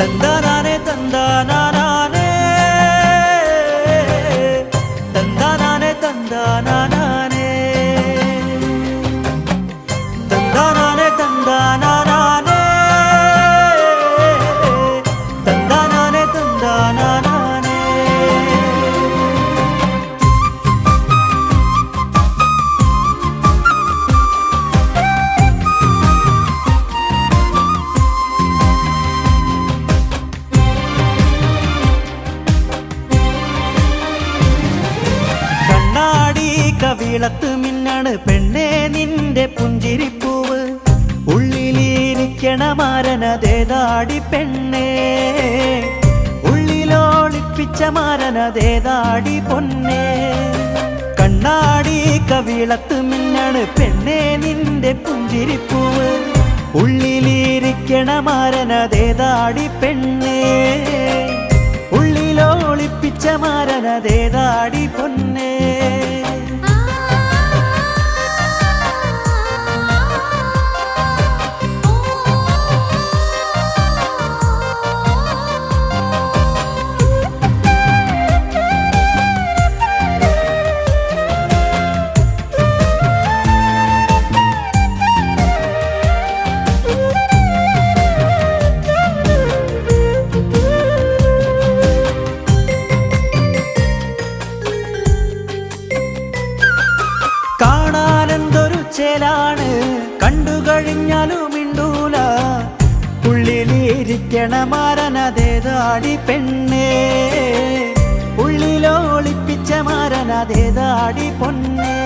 తందానానే తందానానే తందానానే తందానానే. കണ്ണാടി മിന്നാണ് പെണ്ണേ നിന്റെ പുഞ്ചിരിപ്പൂവ്. ഉള്ളിലിരിക്കണ മാരനതേതാടി പെണ്ണേ. ഉള്ളിലോളിപ്പിച്ച മാരനതേതാടി പൊന്നേ. കണ്ണാടി കവിളത്ത് മിന്നാണ് പെണ്ണേ നിന്റെ പുഞ്ചിരിപ്പൂവ്. ഉള്ളിലിരിക്കണ മാരനതേതാടി പെണ്ണേ. ഉള്ളിലോളിപ്പിച്ച മാരനതേതാടി പൊന്നേ. ചേലാണ് കണ്ടു കഴിഞ്ഞാലും ഇണ്ടൂല ഉള്ളിലിരിക്കണ മാരനതേതാടി പെണ്ണേ. ഉള്ളിലോളിപ്പിച്ച മാരനതേതാടി പൊന്നേ.